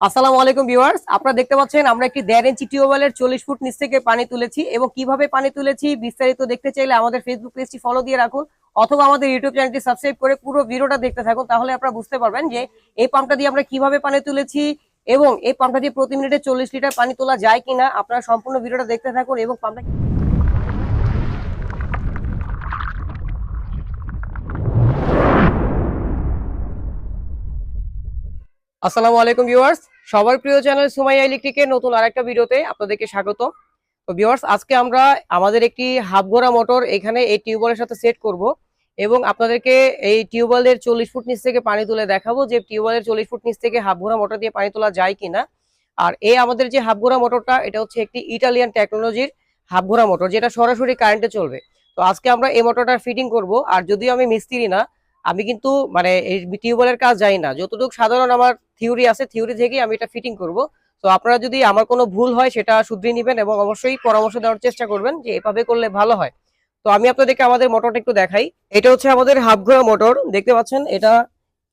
আসসালামু আলাইকুম ভিউয়ার্স, আপনারা দেখতে পাচ্ছেন আমরা একটি দেড় ইঞ্চি টিউবওয়েলের চল্লিশ ফুট নিচ থেকে পানি তুলেছি এবং কীভাবে পানি তুলেছি বিস্তারিত দেখতে চাইলে আমাদের ফেসবুক পেজটি ফলো দিয়ে রাখুন অথবা আমাদের ইউটিউব চ্যানেলটি সাবস্ক্রাইব করে পুরো ভিডিওটা দেখতে থাকুন, তাহলে আপনারা বুঝতে পারবেন যে এই পাম্পটা দিয়ে আমরা কীভাবে পানি তুলেছি এবং এই পাম্পটা দিয়ে প্রতি মিনিটে চল্লিশ লিটার পানি তোলা যায় কিনা। আপনারা সম্পূর্ণ ভিডিওটা দেখতে থাকুন এবং পাম্পটা আসসালামু আলাইকুম ভিউয়ার্স। সবার প্রিয় চ্যানেল সুমাইয়া ইলেকট্রিকের নতুন আরেকটা ভিডিওতে আপনাদেরকে স্বাগত। তো ভিউয়ার্স, আজকে আমরা আমাদের একটি হাফ ঘোরা মোটর এখানে এই টিউবওয়েলের সাথে সেট করব এবং আপনাদেরকে এই টিউবওয়েলের চল্লিশ ফুট নিচ থেকে পানি তুলে দেখাবো যে টিউবওয়েলের চল্লিশ ফুট নিচ থেকে হাফ ঘোরা মোটর দিয়ে পানি তোলা যায় কিনা। আর এই আমাদের যে হাফ ঘোরা মোটরটা, এটা হচ্ছে একটি ইটালিয়ান টেকনোলজির হাফ ঘোরা মোটর, যেটা সরাসরি কারেন্টে চলবে। তো আজকে আমরা এই মোটরটার ফিটিং করব। আর যদিও আমি মিস্ত্রি না আমি কিন্তু মানে এই টিউবওয়েলের কাজ জানি না। যতটুকু সাধারণ আমার থিওরি আছে থিওরি থেকেই আমি এটা ফিটিং করব। তো আপনারা যদি আমার কোনো ভুল হয় সেটা শুধরিয়ে নেবেন এবং অবশ্যই পরামর্শ দেওয়ার চেষ্টা করবেন যে এভাবে করলে ভালো হয়। তো আমি আপনাদেরকে আমাদের মোটরটা একটু দেখাই। এটা হচ্ছে আমাদের হাফ ঘোড়া মোটর দেখতে পাচ্ছেন? এটা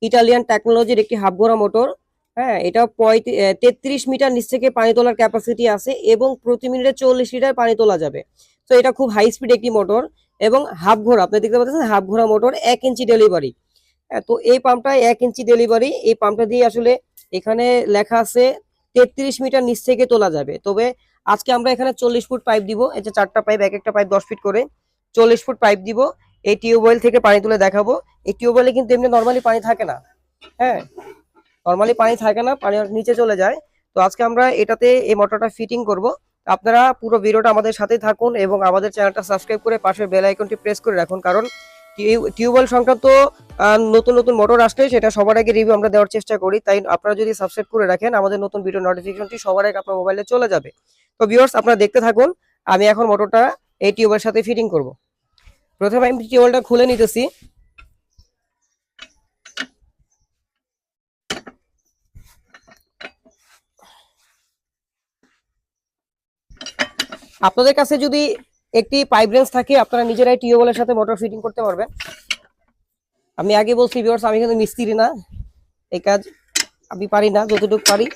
ইটালিয়ান টেকনোলজির একটি হাফ ঘোড়া মোটর হ্যাঁ এটা তেত্রিশ মিটার নিচ থেকে পানি তোলার ক্যাপাসিটি আছে এবং প্রতি মিনিটে চল্লিশ লিটার পানি তোলা যাবে। তো এটা খুব হাই স্পিড একটি মোটর এবং হাফ ঘোড়া, আপনি দেখতে পাচ্ছেন হাফ ঘোড়া মোটর, এক ইঞ্চি ডেলিভারি তো এই পাম্পটা এক ইঞ্চি ডেলিভারি এই পাম্পটা দিয়ে আসলে এখানে লেখা আছে তেত্রিশ মিটার নিচ থেকে তোলা যাবে। তবে আজকে আমরা এখানে চল্লিশ ফুট পাইপ দিব, এই যে চারটা পাইপ এক একটা পাইপ দশ ফিট করে। চল্লিশ ফুট পাইপ দিব, এই টিউবওয়েল থেকে পানি তুলে দেখাবো। এই টিউবওয়েলে কিন্তু এমনি নর্মালি পানি থাকে না। হ্যাঁ নর্মালি পানি থাকে না, পানি নিচে চলে যায়। তো আজকে আমরা এটাতে এই মোটরটা ফিটিং করব। আপনারা পুরো ভিডিওটা আমাদের সাথেই থাকুন এবং আমাদের চ্যানেলটা সাবস্ক্রাইব করে পাশের বেল আইকনটি প্রেস করে রাখুন। কারণ টিউবওয়েল সংক্রান্ত নতুন নতুন মোটর আসলে সেটা সবার আগে রিভিউ আমরা দেওয়ার চেষ্টা করি। তাই আপনারা যদি সাবস্ক্রাইব করে রাখেন, আমাদের নতুন ভিডিও নোটিফিকেশনটি সবার আগে আপনার মোবাইলে চলে যাবে। তো ভিউয়ার্স আপনারা দেখতে থাকুন, আমি এখন মোটরটা এই টিউবের সাথে ফিটিং করব। প্রথমে আমি টিউবওয়েলটা খুলে নিতেছি। আপনাদের কাছে যদি একটি পাইপ রেঞ্জ থাকে, আপনারা নিজেরাই টিউবওয়েলের সাথে মোটর ফিটিং করতে পারবেন। আমি আগে বলছি ভিউয়ার্স আমি কিন্তু মিস্ত্রি না। এই কাজ আমি পারি না, যতটুকু পারি।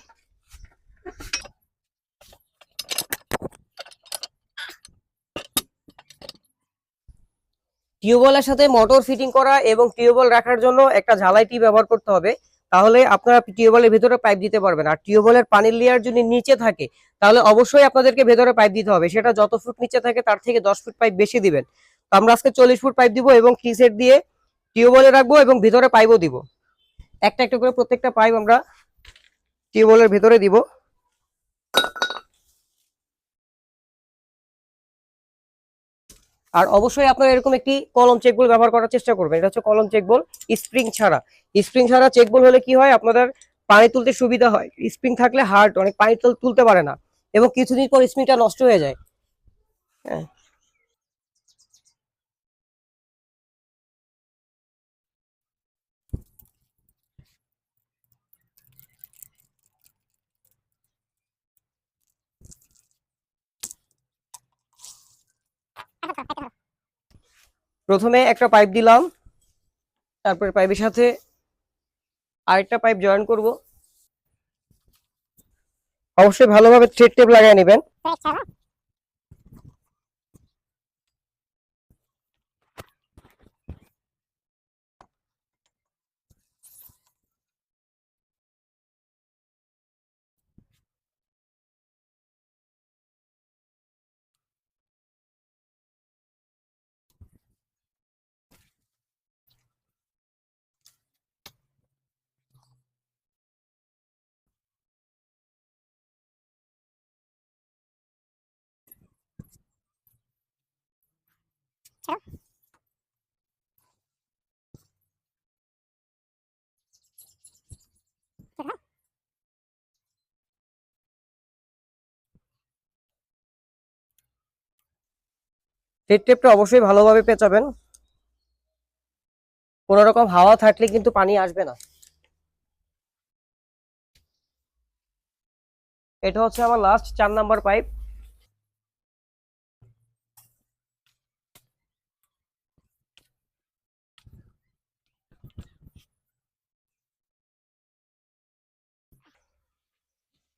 টিউবওয়েলের সাথে মোটর ফিটিং করা এবং টিউবওয়েল রাখার জন্য একটা ঝালাই টি ব্যবহার করতে হবে। তাহলে আপনারা টিউবওয়েলের ভিতরে পাইপ দিতে পারবেন। আর টিউবওয়েলের পানির লেয়ার যদি নিচে থাকে, তাহলে অবশ্যই আপনাদেরকে ভেতরে পাইপ দিতে হবে। সেটা যত ফুট নিচে থাকে, তার থেকে দশ ফুট পাইপ বেশি দিবেন। তো আমরা আজকে চল্লিশ ফুট পাইপ দিব এবং সেট দিয়ে টিউবওয়েলে রাখব এবং ভিতরে পাইপও দিব। একটা একটা করে প্রত্যেকটা পাইপ আমরা টিউবওয়েলের ভেতরে দিব। আর অবশ্যই আপনারা এরকম একটি কলম চেক বল ব্যবহার করার চেষ্টা করবেন। এটা হচ্ছে কলম চেক বল স্প্রিং ছাড়া। স্প্রিং ছাড়া চেক বল হলে কি হয়? আপনাদের পানি তুলতে সুবিধা হয়। স্প্রিং থাকলে হার্ট অনেক পানি তুল- তুলতে পারে না। এবং কিছুদিন পর স্প্রিংটা নষ্ট হয়ে যায়। হ্যাঁ। প্রথমে একটা পাইপ দিলাম, তারপরে পাইপের সাথে আরেকটা পাইপ জয়েন করব। অবশ্যই ভালোভাবে থ্রেড টেপ লাগিয়ে নেবেন। থ্রেড টেপটা অবশ্যই ভালোভাবে পেঁচাবেন। কোনো রকম হাওয়া থাকলে কিন্তু পানি আসবে না। এটা হচ্ছে আমার লাস্ট চার নাম্বার পাইপ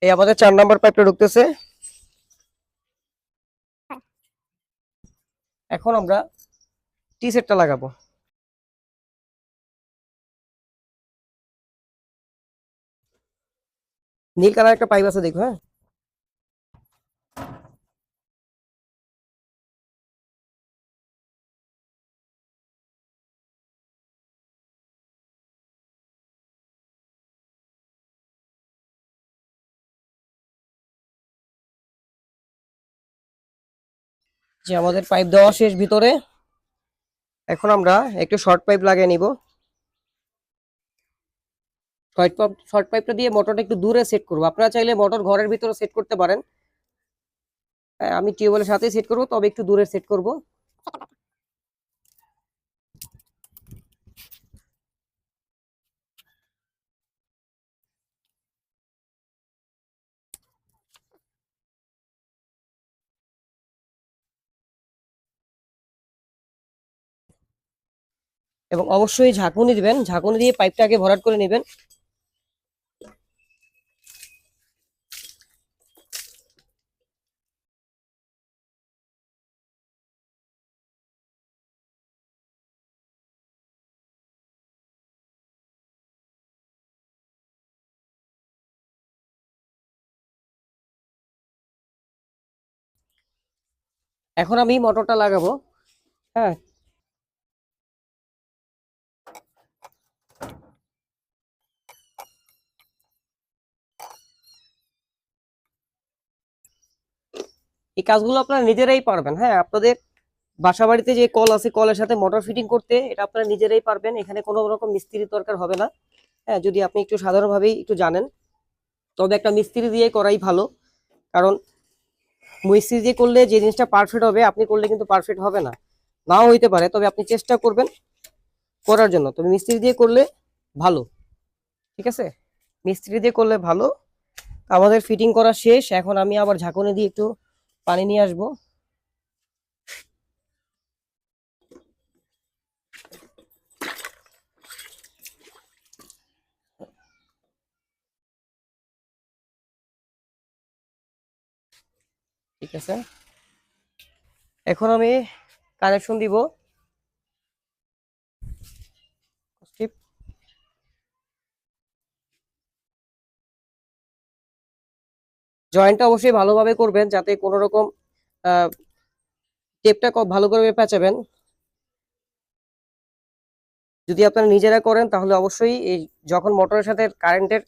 এই আমাদের চার নাম্বার পাইপটা ঢুকতেছে। এখন আমরা টি সেটটা লাগাবো। নীল কালার একটা পাইপ আছে, দেখো হ্যাঁ? যে আমাদের পাইপ দেওয়া শেষ ভিতরে। এখন আমরা একটু শর্ট পাইপ লাগিয়ে নিব। শর্ট পাইপ শর্ট পাইপটা দিয়ে মোটরটা একটু দূরে সেট করব। আপনারা চাইলে মোটর ঘরের ভিতরে সেট করতে পারেন। হ্যাঁ, আমি টিউবওয়েলের সাথেই সেট করব তবে একটু দূরে সেট করব। এবং অবশ্যই ঝাঁকুনি দিবেন। ঝাঁকুনি দিয়ে পাইপটা আগে ভরাট করে নেবেন। এখন আমি মোটরটা লাগাবো। হ্যাঁ এই কাজগুলো আপনারা নিজেরাই পারবেন হ্যাঁ? আপনাদের বাসা বাড়িতে যে কল আছে, কলের সাথে মোটর ফিটিং করতে, এটা আপনারা নিজেরাই পারবেন। এখানে কোনো রকম মিস্ত্রির দরকার হবে না হ্যাঁ? যদি আপনি একটু সাধারণভাবেই একটু জানেন, তবে একটা মিস্ত্রি দিয়ে করাই ভালো। কারণ মিস্ত্রি দিয়ে করলে যে জিনিসটা পারফেক্ট হবে, আপনি করলে কিন্তু পারফেক্ট হবে না। নাও হইতে পারে, তবে আপনি চেষ্টা করবেন করার জন্য। তবে মিস্ত্রি দিয়ে করলে ভালো, ঠিক আছে? মিস্ত্রি দিয়ে করলে ভালো। আমাদের ফিটিং করা শেষ, এখন আমি আবার ঝাঁকুনি দিয়ে একটু পানি নিয়ে আসব। ঠিক আছে। এখন আমি কানেকশন দিব। জয়েন্টটা অবশ্যই ভালোভাবে করবেন যাতে কোনো রকম টেপটা ভালো করে পেঁচাবেন। যদি আপনারা নিজেরা করেন তাহলে অবশ্যই এই যখন মোটরের সাথে কারেন্টের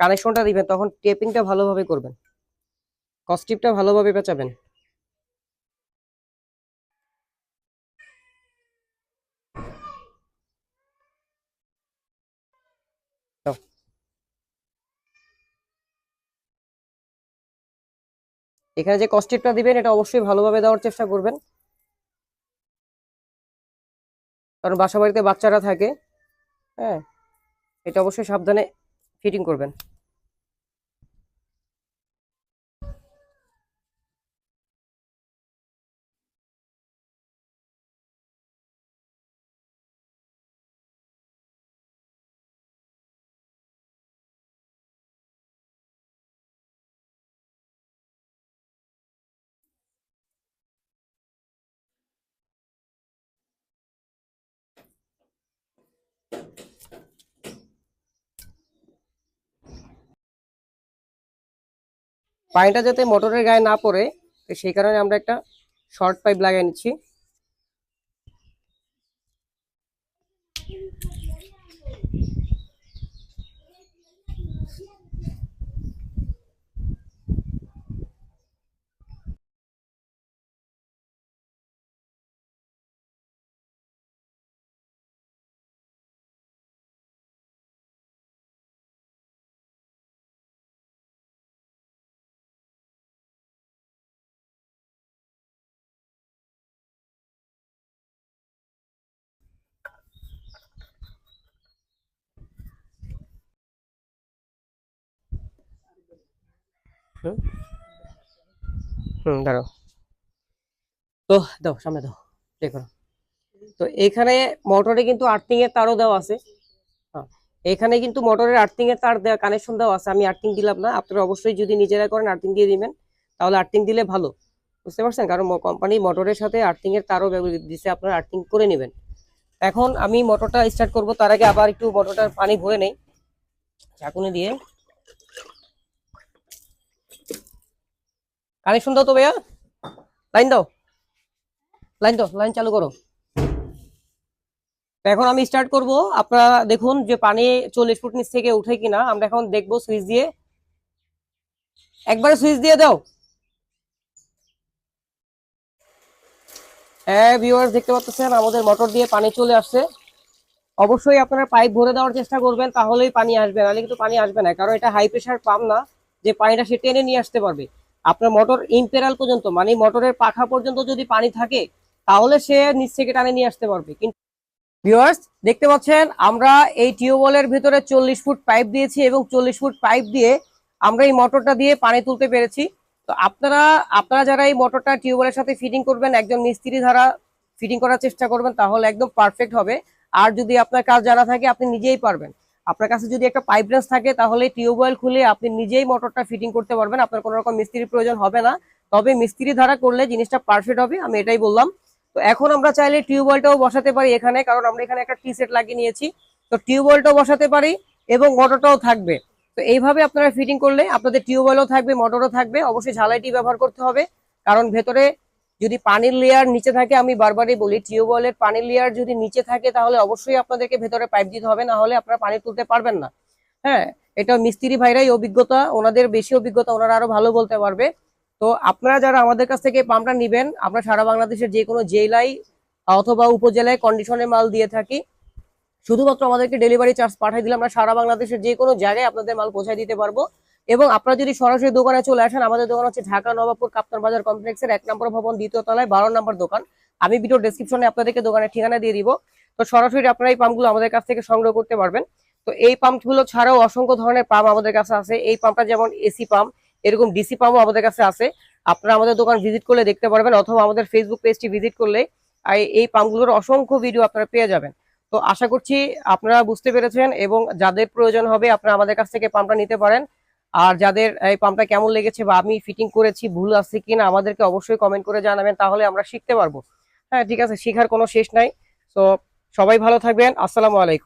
কানেকশনটা দিবেন তখন টেপিংটা ভালোভাবে করবেন। কস্টিপটা ভালোভাবে পেঁচাবেন। এখানে যে কস্টিপটা দিবেন, এটা অবশ্যই ভালোভাবে দেওয়ার চেষ্টা করবেন। কারণ বাসা বাড়িতে বাচ্চারা থাকে হ্যাঁ? এটা অবশ্যই সাবধানে ফিটিং করবেন। পানিটা যাতে মোটরের গায়ে না পড়ে, তো সেই কারণে আমরা একটা শর্ট পাইপ লাগিয়ে নিচ্ছি। হুম হুম দাঁড়াও। তো দাও সামনে দাও দেখো তো এখানে মোটরে কিন্তু আর্থিং এর তারও দেওয়া আছে। হ্যাঁ এখানে কিন্তু মোটরের আর্থিং এর তার দেওয়া কানেকশন দেওয়া আছে আমি আর্থিং দিলাম না। আপনারা অবশ্যই যদি নিজেরা করেন আর্থিং দিয়ে দিবেন তাহলে আর্থিং দিলে ভালো। বুঝতে পারছেন? কারণ কোম্পানি মোটরের সাথে আর্থিং এর তারও দিছে আপনারা আর্থিং করে নেবেন। এখন আমি মোটরটা স্টার্ট করব তার আগে আবার একটু মোটরটার পানি ভরে নেই। চাকুনি দিয়ে। কানেকশন দাও তো ভাইয়া। লাইন দাও। লাইন দাও, লাইন চালু করো। এখন আমি স্টার্ট করব। আপনারা দেখুন যে পানি চল্লিশ ফুট নিচ থেকে উঠে কিনা। আমরা এখন দেখব সুইচ দিয়ে। একবারে সুইচ দিয়ে দাও। হ্যাঁ ভিউয়ার্স দেখতে পাচ্ছেন, আমাদের মোটর দিয়ে পানি চলে আসছে। অবশ্যই আপনারা পাইপ ভরে দেওয়ার চেষ্টা করবেন, তাহলেই পানি আসবে। নাহলে কিন্তু পানি আসবে না, কারণ এটা হাই প্রেশার পাম্প না, যে পানিটা সে টেনে নিয়ে আসতে পারবে। আপনার মোটর ইম্পেরাল পর্যন্ত মানে মোটরের পাখা পর্যন্ত যদি পানি থাকে, তাহলে সে নিচ থেকে টানে নিয়ে আসতে পারবে। কিন্তু ভিউয়ার্স দেখতে পাচ্ছেন, আমরা এই টিউবওয়েলের ভিতরে চল্লিশ ফুট পাইপ দিয়েছি এবং চল্লিশ ফুট পাইপ দিয়ে আমরা এই মোটরটা দিয়ে পানি তুলতে পেরেছি। তো আপনারা আপনারা যারা এই মোটরটা টিউবওয়েলের সাথে ফিটিং করবেন, একজন মিস্ত্রি দ্বারা ফিটিং করার চেষ্টা করবেন, তাহলে একদম পারফেক্ট হবে। আর যদি আপনার কাজ জানা থাকে, আপনি নিজেই পারবেন। আপনার কাছে যদি একটা পাইপ রেঞ্জ থাকে, তাহলে টিউবওয়েল খুলে আপনি নিজেই মোটরটা ফিটিং করতে পারবেন। আপনার কোনো রকম মিস্ত্রির প্রয়োজন হবে না। তবে মিস্ত্রি ধারা করলে জিনিসটা পারফেক্ট হবে, আমি এটাই বললাম। তো এখন আমরা চাইলে টিউবওয়েলটাও বসাতে পারি এখানে, কারণ আমরা এখানে একটা টি সেট লাগিয়ে নিয়েছি। তো টিউবওয়েলটাও বসাতে পারি এবং মোটরটাও থাকবে। তো এইভাবে আপনারা ফিটিং করলে আপনাদের টিউবওয়েলও থাকবে মোটরও থাকবে। অবশ্যই ঝালাইটি ব্যবহার করতে হবে, কারণ ভেতরে যদি পানির লেয়ার নিচে থাকে, আমি বারবারই বলি, টিউবওয়েলের পানির লেয়ার যদি নিচে থাকে, তাহলে অবশ্যই আপনাদেরকে ভেতরে পাইপ দিতে হবে, না হলে আপনারা পানি তুলতে পারবেন না। হ্যাঁ এটা মিস্ত্রি ভাইরাই অভিজ্ঞতা, ওনাদের বেশি অভিজ্ঞতা, ওনারা আরও ভালো বলতে পারবে। তো আপনারা যারা আমাদের কাছ থেকে পাম্পটা নিবেন, আমরা সারা বাংলাদেশের যে কোনো জেলায় অথবা উপজেলায় কন্ডিশনে মাল দিয়ে থাকি। শুধুমাত্র আমাদেরকে ডেলিভারি চার্জ পাঠিয়ে দিলে আমরা সারা বাংলাদেশের যে কোনো জায়গায় আপনাদের মাল পৌঁছায় দিতে পারব। এবং আপনারা যদি সরাসরি দোকানে চলে আসেন, আমাদের দোকান হচ্ছে ঢাকা নবাবপুর কাপ্তান বাজার কমপ্লেক্সের এক নম্বর ভবন, দ্বিতীয় তলায় বারো নম্বর দোকান। আমি ভিডিও ডেসক্রিপশনে আপনাদেরকে দোকানের ঠিকানা দিয়ে দিব। তো সরাসরি আপনারা এই পাম্পগুলো আমাদের কাছ থেকে সংগ্রহ করতে পারবেন। তো এই পাম্পগুলো ছাড়াও অসংখ্য ধরনের পাম্প আমাদের কাছে আছে। এই পাম্পটা যেমন এসি পাম্প, এরকম ডিসি পাম্পও আমাদের কাছে আছে। আপনারা আমাদের দোকান ভিজিট করলে দেখতে পারবেন, অথবা আমাদের ফেসবুক পেজটি ভিজিট করলে এই- পাম্পগুলোর অসংখ্য ভিডিও আপনারা পেয়ে যাবেন। তো আশা করছি আপনারা বুঝতে পেরেছেন এবং যাদের প্রয়োজন হবে আপনারা আমাদের কাছ থেকে পাম্পটা নিতে পারেন। আর যাদের এই পাম্পটা কেমন লেগেছে বা আমি ফিটিং করেছি, ভুল আছে কিনা আমাদেরকে অবশ্যই কমেন্ট করে জানাবেন, তাহলে আমরা শিখতে পারব। হ্যাঁ ঠিক আছে, শেখার কোনো শেষ নাই। তো সবাই ভালো থাকবেন। আসসালামু আলাইকুম।